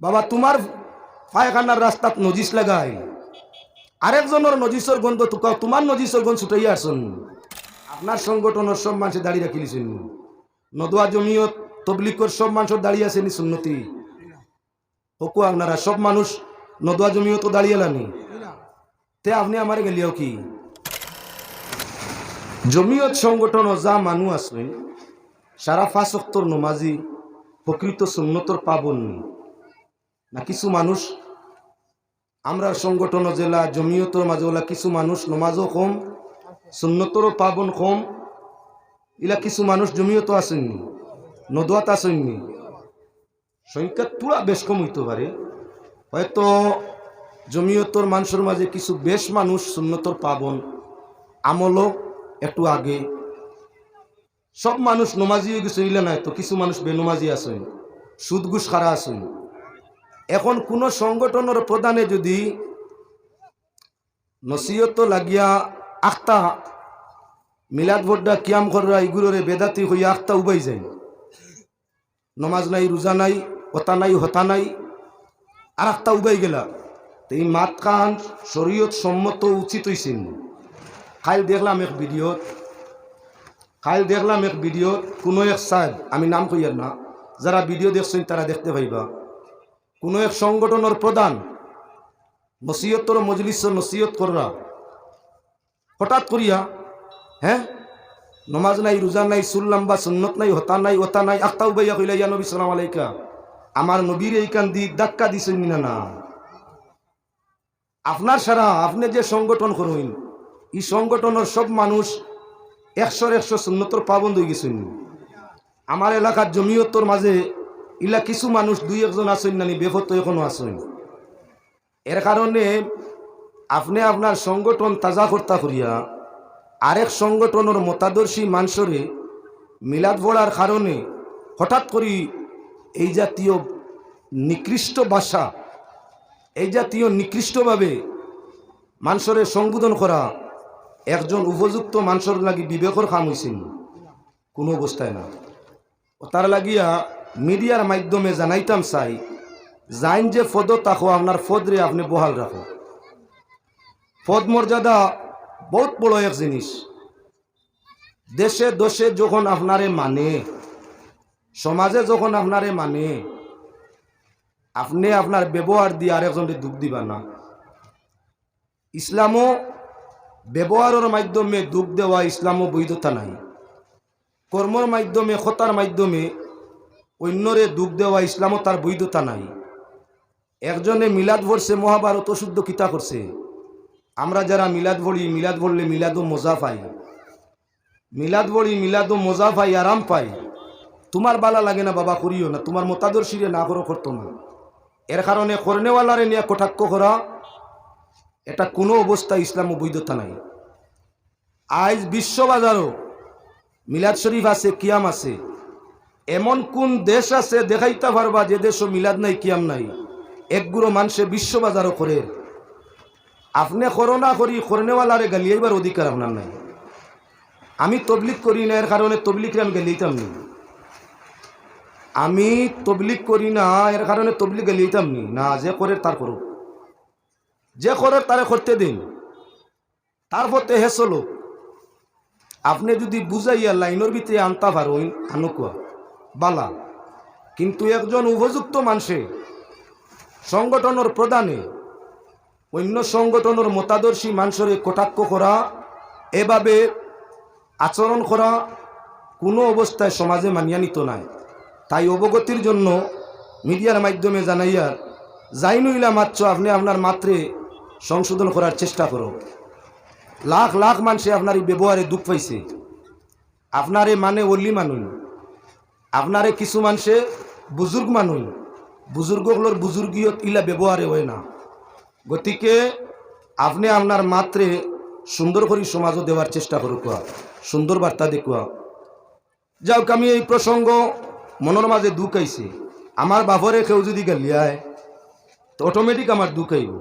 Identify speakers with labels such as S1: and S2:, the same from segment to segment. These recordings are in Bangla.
S1: বাবা, তোমার পায়খানার রাস্তাত নজিস লাগাই। আরেকজনের নজিসর গন্ধ তুকাও তোমার নজিসর গন্ধ ছুটাইয়া আসুন আপনার সংগঠনের সব মানুষে দাঁড়িয়ে রাখিলিছেন নদুয়া জমিয়ত তবলিকর সব মানুষের দাঁড়িয়ে আছেন সুন্নতি। হকু, আপনারা সব মানুষ নদুয়া জমিয়ত দাঁড়িয়ে এলানি। তে আপনি আমার গেলিও কি? জমিয়ত সংগঠন যা মানুষ আছেন, সারা ফাঁসক্তর নমাজি, প্রকৃত সুন্নতর পাবন। না কিছু মানুষ, আমরা সংগঠন জেলা জমিয়তর মাঝে ওলা কিছু মানুষ নমাজও কম, সুন্নতরও পাবন কম, ইলা কিছু মানুষ জমিয়ত আসেননি নদুয়াত আসেননি। সংখ্যা তুলা বেশ কম হইতে পারে। হয়তো জমিয়তর মানুষের মাঝে কিছু বেশ মানুষ সুন্নতর পাবন আমলও একটু আগে। সব মানুষ নমাজি হয়ে গেছে, ইলে নাই তো কিছু মানুষ বেনমাজি আছেন সুদঘুষ খারা আছেন এখন কোন সংগঠনের প্রধানে যদি নসিহত লাগিয়া আখতা মিলাদ ভোড্ডা কিয়াম কররা ইগুলোরে বেদাতি হইয়া আখতা উবাই যায়। নমাজ নাই, রোজা নাই হতা নাই হতা নাই, আর আখতা উবাই গেলা। তো এই মাত খান শরীয়ত সম্মত উচিত হইছেন কাল দেখলাম এক ভিডিওত কাল দেখলাম এক ভিডিওত কোনো এক সাহেব, আমি নাম কইয়ার না, যারা ভিডিও দেখছেন তারা দেখতে পাইবা। কোনো এক সংগঠনের প্রধান নসিহতর মজলিস নসিহত কররা। হঠাৎ করিয়া হ্যাঁ নমাজ নাই, রোজা নাই সুল্লাম বা সুন্নত নাই, হতা নাই, ওতা নাই, আখতাউ বাইয়া কইলা, ইয়া নবী, সালাম আলাইকা, আমার নবীর এইখান দি ধাক্কা দিছেন না না? আপনার সারা, আপনি যে সংগঠন করুন, এই সংগঠনের সব মানুষ একশোর একশো সুন্নতর পাবন্ধ হয়ে গেছেন। আমার এলাকার জমিয়তর মাঝে ইলা কিছু মানুষ দুই একজন আসেন নানি বেফত এখনও আসেন এর কারণে আপনি আপনার সংগঠন তাজা কর্তা করিয়া আরেক সংগঠনের মতাদর্শী মানুষরে মিলাদ ভরার কারণে হঠাৎ করি এই জাতীয় নিকৃষ্ট ভাষা, এই জাতীয় নিকৃষ্টভাবে মানুষরে সংবোধন করা একজন উপযুক্ত মানুষের লাগি বিবেকর কাম হয়েছিল কোনো অবস্থায় না। তার লাগিয়া মিডিয়ার মাধ্যমে জানাইতাম চাই যাইন যে পদ তাকো আপনার পদরে আপনি বহাল রাখো পদ মর্যাদা বহুত বড় এক জিনিস। দেশে দোষে যখন আপনারে মানে সমাজে যখন আপনারে মানে আপনি আপনার ব্যবহার দিয়ে আরেকজনকে দুঃখ দিবা না। ইসলামও ব্যবহারের মাধ্যমে দুঃখ দেওয়া ইসলামও বৈধতা নাই। কর্মর মাধ্যমে খতার মাধ্যমে অন্যরে দুঃখ দেওয়া ইসলামও তার বৈধতা নাই। একজনে মিলাদ ভরছে মহাভারত শুদ্ধ কিতা করছে। আমরা যারা মিলাদ ভরি, মিলাদ ভরলে মিলাদও মজা পাই। মিলাদ ভরি, মিলাদও মজা পাই, আরাম পাই। তোমার বালা লাগে না বাবা, করিও না। তোমার মতাদর্শীরে না করো, করতো না। এর কারণে করনেওয়ালারে নিয়ে কটাক্ষ করা, এটা কোনো অবস্থায় ইসলাম বৈধতা নাই। আজ বিশ্ববাজারও মিলাদ শরীফ আছে, কিয়াম আছে। এমন কোন দেশ আছে, দেখাইতে পারবা যে দেশও মিলাদ নাই, কিয়াম নাই। একগুলো মানুষে বিশ্ববাজারও করে। আপনি করোনা করি, করনেওয়ালারে গালিয়াইবার অধিকার আপনার নাই। আমি তবলিক করি না, এর কারণে তবলিকরে আমি গালিয়েতাম নি। আমি তবলিক করি না, এর কারণে তবলিক গালিয়েতাম নি। না, যে করে তার করুক। যে করে তারে করতে দিন। তারপর তে হেসলো আপনি যদি বুঝাইয়া লাইনের ভিতরে আনতা পারেন আনুকুয়া বালা। কিন্তু একজন উপযুক্ত মানুষে সংগঠনের প্রধানে অন্য সংগঠনের মতাদর্শী মানুষের কটাক্ষ করা, এভাবে আচরণ করা কোনো অবস্থায় সমাজে মানিয়া নিত নাই। তাই অবগতির জন্য মিডিয়ার মাধ্যমে জানাইয়ার যাই নইলা মাত্র, আপনি আপনার মাত্রে সংশোধন করার চেষ্টা করো। লাখ লাখ মানুষে আপনার এই ব্যবহারে দুঃখ পাইছে। আপনারে মানে অলি মানুন। আপনারে কিছু মানুষে বুজুর্গ মানুন বুজুর্গগুলোর বুজুর্গীয় ইলা ব্যবহারে হয় না। গতিকে আপনি আপনার মাত্রে সুন্দর করে সমাজও দেওয়ার চেষ্টা করো কোয়া, সুন্দর বার্তা দেখুয়া যাওক আমি এই প্রসঙ্গ মনের মাঝে দুঃখ আইছে আমার বাপরে কেউ যদি গালিয়ায় তো অটোমেটিক আমার দুঃখ আইব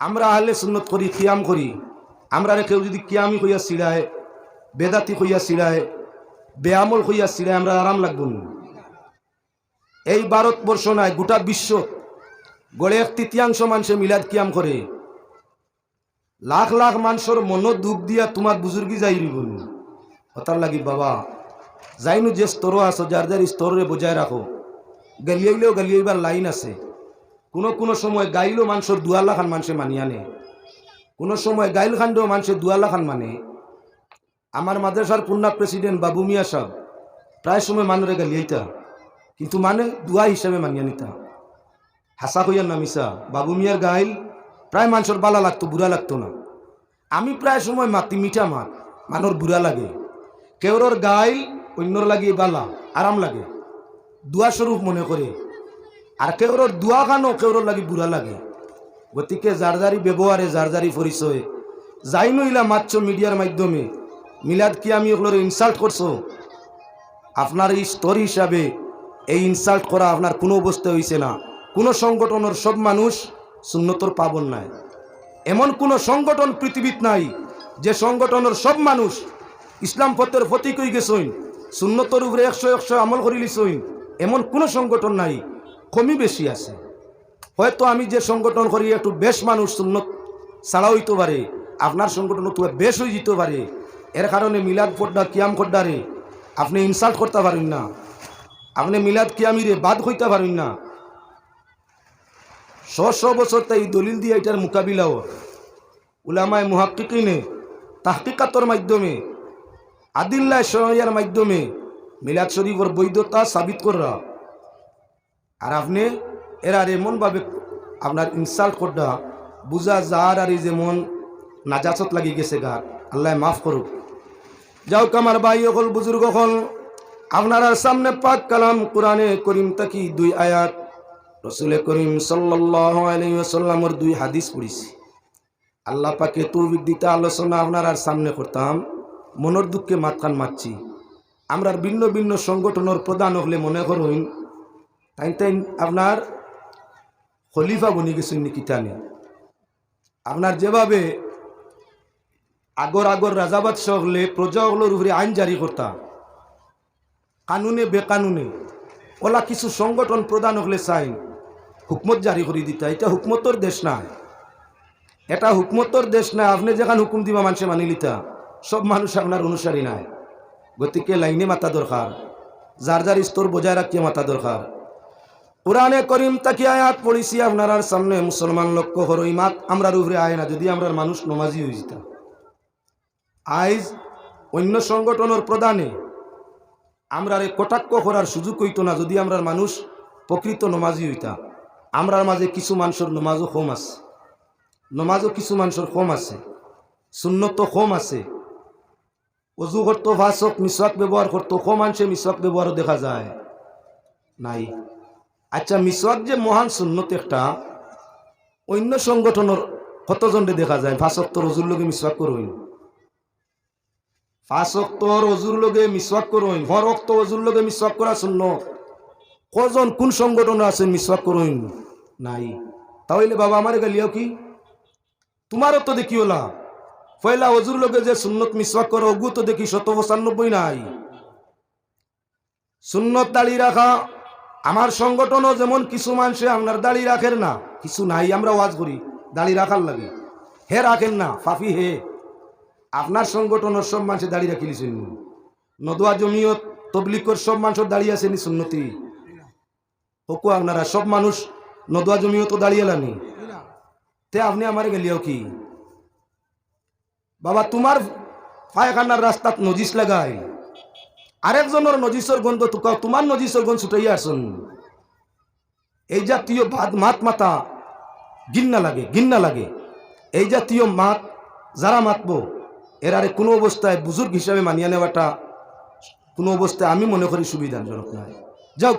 S1: আমরা আহলে সুন্নত করি, কিয়াম করি। আমরা কেউ যদি কিয়ামি কইয়া চিড়ায় বেদাতি কইয়া চিড়ায় বেআমল কইয়া চিড়ায় আমরা আরাম লাগব না। এই ভারতবর্ষ নয় গোটা বিশ্ব। গড়ে এক তৃতীয়াংশ মানুষে মিলাদ কিয়াম করে। লাখ লাখ মানুষের মন দুঃখ দিয়া তোমার বুজুর্গি যাই রিবন কথার লাগি বাবা, যাইনু যে স্তর আছো, যার যার স্তরে বজায় রাখো। গালিয়াইলেও গালিয়াইবার লাইন আছে। কোনো কোনো সময় গাইলেও মানুষের দুয়াল্লা খান মানুষে মানিয়া নে। কোনো সময় গাইল খান্ডেও মানুষের দুয়াল্লা খান মানে। আমার মাদ্রাসার পূর্ণা প্রেসিডেন্ট বাবু মিয়া সাহ, প্রায় সময় মানুষের গালিয়াইতা কিন্তু মানে দুয়া হিসাবে মানিয়া নিতা। হাসা হইয়ার না মিশা বাবু মিয়ার গাইল, প্রায় মানুষের বালা লাগতো, বুড়া লাগতো না। আমি প্রায় সময় মাতি মিঠা মাত মানুষ বুড়া লাগে। কেউরর গাইল, অন্যর লাগে বালা, আরাম লাগে। দুয়া স্বরূপ মনে করে। আর কেউরর দুয়া খানো কেউরর লাগে বুড়া লাগে। গতিকে যারি ব্যবহারে, যার যারি পরিচয়, যাই নইলা মাত্র মিডিয়ার মাধ্যমে মিলাদ কি আমি ওগুলোর ইনসাল্ট করছ? আপনার এই স্তর হিসাবে এই ইনসাল্ট করা আপনার কোনো অবস্থা হয়েছে না। কোনো সংগঠনের সব মানুষ শূন্যতর পাবন নাই। এমন কোনো সংগঠন পৃথিবীত নাই যে সংগঠনের সব মানুষ ইসলাম পথের ফতিক হয়ে গেছইন শূন্যতর উপরে একশো একশো আমল করি লিছইন এমন কোনো সংগঠন নাই, কমই বেশি আছে। হয়তো আমি যে সংগঠন করি একটু বেশ মানুষ শূন্যত ছাড়া হইতে পারে, আপনার সংগঠন তো বেশ হয়ে যেতে পারে। এর কারণে মিলাদ খোড্ডা কিয়াম খোড্ডারে আপনি ইনসাল্ট করতে পারেন না। আপনি মিলাদ কিয়ামিরে বাদ হইতে পারেন না। শ শ বছর তাই দলিল দিয়ে এটার মোকাবিলাও উলামায় মুহাক্কিকিনে তাহকিকাতর মাধ্যমে আদিল্লাহ সহায়ার মাধ্যমে মিলাদ শরীফর বৈধতা সাবিত করা আর আপনি এরা এমনভাবে আপনার ইনসাল্ট করডা বুঝা যার আর যেমন নাজাচত লাগি গেছে গা। আল্লাহ মাফ করুক। যাও কামার ভাই হল বুজুর্গ হল আপনার সামনে পাক কালাম কোরআনে করিম তাকি দুই আয়াত, রসুলে করিম সাল্লাসাল্লামর দুই হাদিস পড়িছি। আল্লাহ পাকে তৌবিক দিতে আলোচনা আপনার সামনে করতাম, মনের দুঃখে মাতকান মারছি আমরা ভিন্ন ভিন্ন সংগঠনের প্রধান হলে মনে করুন, তাই তাই আপনার খলিফা বনি গেছেন নাকি টানে আপনার যেভাবে আগর আগর রাজাবাদ হলে প্রজাগুলোর উপরে আইন জারি করতাম কানুনে, বেকানুনে। ওলা কিছু সংগঠন প্রদান হলে চাইন হুকমত জারি করে দিতা। এটা হুকমতর দেশ না। এটা হুকমতর দেশ না। আপনি যেখান হুকুম দিবা মানুষে মানি লিতা। সব মানুষ আপনার অনুসারী নাই। গতিকে লাইনে মাতা দরকার। যার যার স্তর বজায় রাখিয়ে মাতা দরকার। কোরআনে করিম তাকে আয়াত পড়িছি, আপনার সামনে মুসলমান লক্ষ্য হর এই মাত আমরার উপরে আয় না। যদি আমরা মানুষ নমাজি হয়ে যেতাম আইজ অন্য সংগঠনের প্রধানে আমরা কটাক্ষ করার সুযোগ হইত না যদি আমরা মানুষ প্রকৃত নমাজি হইতা। আমরার মাঝে কিছু মানুষের নমাজও কম আছে। নমাজও কিছু মানুষের কম আছে। শূন্যত কম আছে। অজু ভাষক মিসওয়াক ব্যবহার করতো, কম মানুষে মিসওয়াক ব্যবহারও দেখা যায় নাই। আচ্ছা মিসওয়াক যে মহান সুন্নত একটা, অন্য সংগঠনের কতজনে দেখা যায়? ভাষক তো রজুর লগে মিসওয়াক করইন ফাঁসক তোর অজুর লগে মিসওয়াক করইন হরক তো অজুর লগে মিসওয়াক করা শূন্য কজন কোন সংগঠন আছে মিসওয়াক করইন নাই। তাহলে বাবা আমার গেলিও কি? তোমারও তো দেখি ওলা পয়লা অজুর লগে যে সুন্নত মিসওয়াক করো অগু তো দেখি শত পঁচানব্বই নাই। সুন্নত দাড়ি রাখা আমার সংগঠনও যেমন কিছু মানুষে আপনার দাড়ি রাখেন না। কিছু নাই, আমরা ওয়াজ করি। দাড়ি রাখার লাগে। হে রাখেন না, ফাফি হে। আপনার সংগঠনের সব মানুষে দাঁড়িয়ে রাখিলিছেন নদুয়া জমিয়ত তবলিকর সব মানুষের দাঁড়িয়ে আছেনি সুন্নতি। হকু আপনারা, সব মানুষ নদুয়া জমিয়ত দাঁড়িয়ে এলানি। তে আপনি আমার গেলিও কি? বাবা, তোমার পায়খানার রাস্তাত নজিস লাগাই। আরেকজনের নজিসর গন্ধ তুকাও তোমার নজিসর গন্ধ ছুটাইয়া আসুন। এই জাতীয় ভাত মাত মাতা গিন্না লাগে গিন্না লাগে। এই জাতীয় মাত যারা মাতবো এরারে কোনো অবস্থায় বুজুর্গ হিসাবে মানিয়ে নেওয়াটা কোনো অবস্থায় আমি মনে করি সুবিধাজনক নয়। যাও,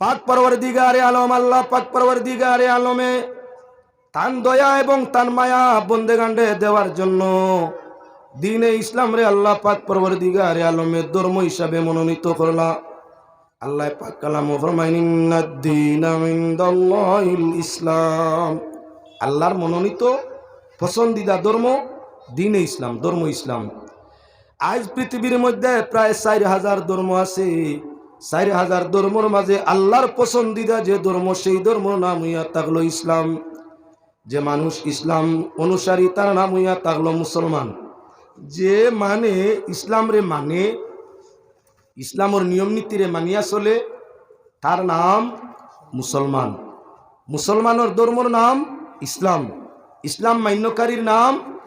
S1: পাক পরবর দিগারে আলম, আল্লাহ পাক পরবর দিগারে আলমে তান দয়া এবং তান মায়া বন্দে গান্ডে দেওয়ার জন্য দিনে ইসলাম রে আল্লাহ পাক পরবর দিগারে আলমে ধর্ম হিসাবে মনোনীত করলা। আল্লাহ পাক কালাম ইসলাম। আল্লাহর মনোনীত পছন্দিদা ধর্ম দিনে ইসলাম, ধর্ম ইসলাম। আজ পৃথিবীর মধ্যে প্রায় চার হাজার ধর্ম আছে। চার হাজার ধর্মর মাঝে আল্লাহর পছন্দিদা যে ধর্ম, সেই ধর্ম নাম হইয়া থাকল ইসলাম। যে মানুষ ইসলাম অনুসারী, তার নাম হইয়া থাকল মুসলমান। যে মানে ইসলাম রে মানে ইসলামর নিয়ম নীতিরে মানিয়া চলে, তার নাম মুসলমান। মুসলমানের ধর্মর নাম ইসলাম। ইসলাম মান্যকারীর নাম